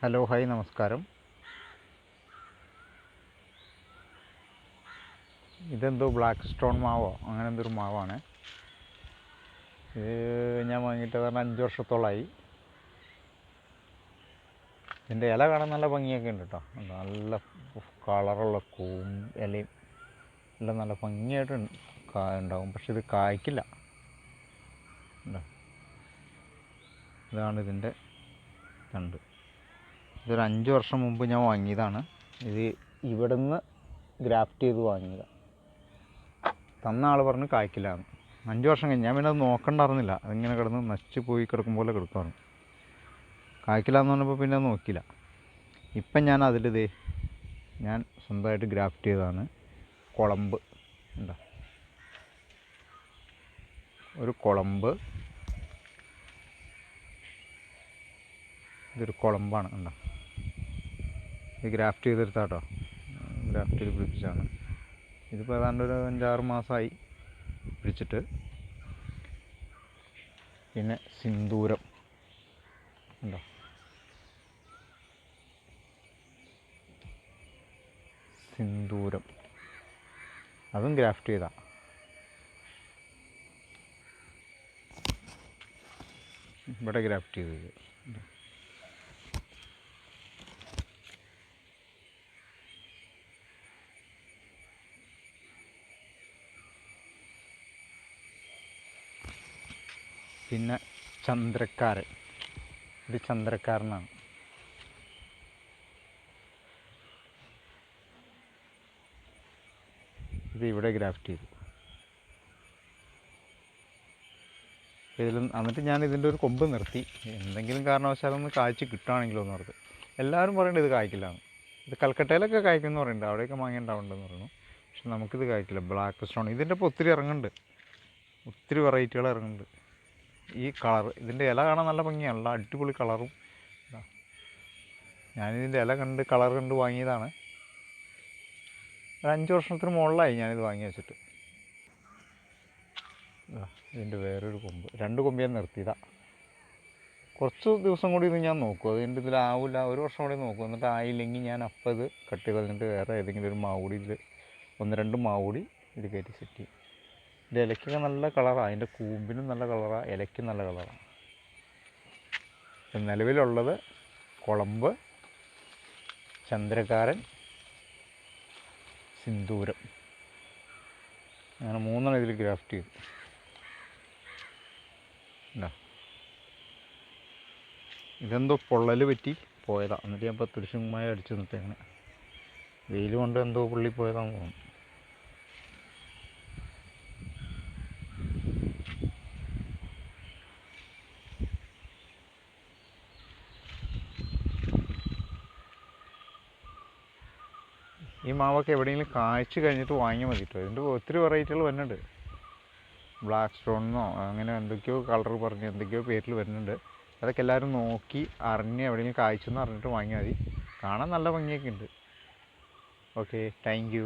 Hello hi നമസ്കാരം. ഇതെന്തോ black stone Mao? അങ്ങനെ എന്തൊരു മാവാണ്. ഇത് ഞാൻ വാങ്ങിയിട്ട് പറഞ്ഞാൽ അഞ്ച് വർഷത്തോളമായി ഇതിന്റെ ഇല കാണാൻ നല്ല ഭംഗിയൊക്കെ ഉണ്ട് കേട്ടോ നല്ല കളറുള്ള കൂം ഇലയും എല്ലാം നല്ല ഭംഗിയായിട്ട് ഉണ്ട് ഉണ്ടാവും. പക്ഷെ ഇത് കായ്ക്കില്ല? ഇതാണ് ഇതിന്റെ തണ്ട്. ഇതൊരു അഞ്ച് വർഷം മുമ്പ് ഞാൻ വാങ്ങിയതാണ്. ഇത് ഇവിടുന്ന് ഗ്രാഫ്റ്റ് ചെയ്ത് വാങ്ങിയതാണ് തന്ന ആൾ പറഞ്ഞ് കായ്ക്കില്ലാന്ന്. അഞ്ച് വർഷം കഴിഞ്ഞ്. ഞാൻ പിന്നെ അത് നോക്കണ്ടായിരുന്നില്ല. അതിങ്ങനെ കിടന്ന് നശിച്ച് പോയി കിടക്കും പോലെ കിടക്കുകയാണ് കായ്ക്കില്ലാന്ന് പറഞ്ഞപ്പോൾ പിന്നെ അത് നോക്കിയില്ല. ഇപ്പം ഞാൻ അതിലിതേ ഞാൻ സ്വന്തമായിട്ട് ഗ്രാഫ്റ്റ് ചെയ്തതാണ്. കുളമ്പ്. എന്താ ഒരു കുളമ്പ്. ഇതൊരു കുളമ്പാണ്. കണ്ടോ? ഇത് ഗ്രാഫ്റ്റ് ചെയ്തെടുത്താട്ടോ. ഗ്രാഫ്റ്റ് ചെയ്ത് പിടിപ്പിച്ചാണ് ഇതിപ്പോൾ ഏതാണ്ട് ഒരു അഞ്ചാറ് മാസമായി പിടിച്ചിട്ട്. പിന്നെ സിന്ദൂരം. ഉണ്ടോ? സിന്ദൂരം. അതും ഗ്രാഫ്റ്റ് ചെയ്താ. ഇവിടെ ഗ്രാഫ്റ്റ് ചെയ്തത് പിന്നെ ചന്ദ്രക്കാർ ഇത് ചന്ദ്രക്കാരനാണ്. ഇത് ഇവിടെ ഗ്രാഫ്റ്റ് ചെയ്തു. ഇതിൽ എന്നിട്ട് ഞാൻ ഇതിന്റെ ഒരു കൊമ്പ് നിർത്തി. എന്തെങ്കിലും കാരണവശാലൊന്ന് കാഴ്ച കിട്ടുകയാണെങ്കിലോ എന്ന് പറഞ്ഞത് എല്ലാവരും പറയുന്നത് ഇത് കായ്ക്കില്ലാന്ന് ഇത് കൽക്കട്ടയിലൊക്കെ കായ്ക്കുമെന്ന് പറയുന്നുണ്ട്. അവിടെയൊക്കെ മാങ്ങ ഉണ്ടാവുന്നുണ്ടെന്ന് പറയുന്നു. പക്ഷെ നമുക്കിത് കായ്ക്കില്ല. Black stone. ഇതിന്റെ ഇപ്പോൾ ഒത്തിരി ഇറങ്ങുന്നുണ്ട്. ഒത്തിരി വെറൈറ്റികൾ ഇറങ്ങുന്നുണ്ട്. ഈ കളർ ഇതിന്റെ ഇല കാണാൻ നല്ല ഭംഗിയാണല്ലോ അടിപൊളി കളറും. ഞാനിതിന്റെ ഇല കണ്ട് കളർ കണ്ട് വാങ്ങിയതാണ്. ഒരു അഞ്ച് വർഷത്തിന് മുകളിലായി ഞാനിത് വാങ്ങി വെച്ചിട്ട്. ഇതാ, ഇതിന്റെ വേറൊരു കൊമ്പ്. രണ്ട് കൊമ്പ് ഞാൻ നിർത്തിയതാ. കുറച്ച് ദിവസം കൂടി ഇത് ഞാൻ നോക്കും. അതുകൊണ്ട് ഇതിലാവില്ല ഒരു വർഷം കൂടി നോക്കും. എന്നിട്ട് ആയില്ലെങ്കിൽ ഞാൻ അപ്പം ഇത് കട്ട് ചെയ്ത് കളഞ്ഞിട്ട് വേറെ ഏതെങ്കിലും ഒരു മാവ് ഇതിൽ ഒന്ന് രണ്ട് മാവുടി ഇത് കയറ്റി സെറ്റ് ചെയ്യും. ഇതിന്റെ ഇലയ്ക്കൊക്കെ നല്ല കളറാണ് അതിന്റെ കൂമ്പിനും നല്ല കളറാണ് ഇലയ്ക്കും നല്ല കളറാണ് നിലവിലുള്ളത് കുളമ്പ് ചന്ദ്രകാരൻ സിന്ദൂരം. അങ്ങനെ മൂന്നെണ്ണം ഇതിൽ ഗ്രാഫ്റ്റ് ചെയ്തു. ഇതാ. ഇതെന്തോ പൊള്ളൽ പറ്റി പോയതാണ് എന്നിട്ട് ഞാൻ ഇപ്പോൾ തുരിശുമായി അടിച്ചു നിന്നിട്ടേങ്ങനെ വെയിൽ കൊണ്ട് എന്തോ പുള്ളി പോയതാണെന്ന് തോന്നുന്നു. ഈ മാവൊക്കെ എവിടെയെങ്കിലും കാഴ്ച കഴിഞ്ഞിട്ട് വാങ്ങിയാൽ മതി കേട്ടോ ഇതിന്റെ ഒത്തിരി വെറൈറ്റികൾ വരുന്നുണ്ട്. ബ്ലാക്ക് സ്റ്റോണെന്നോ അങ്ങനെ എന്തൊക്കെയോ കളർ പറഞ്ഞ് എന്തൊക്കെയോ പേരിൽ വരുന്നുണ്ട്. അതൊക്കെ എല്ലാവരും നോക്കി അറിഞ്ഞ് എവിടെയെങ്കിലും കാഴ്ച എന്ന് അറിഞ്ഞിട്ട് വാങ്ങിയാൽ മതി. കാണാൻ നല്ല ഭംഗിയൊക്കെ ഉണ്ട്. Okay thank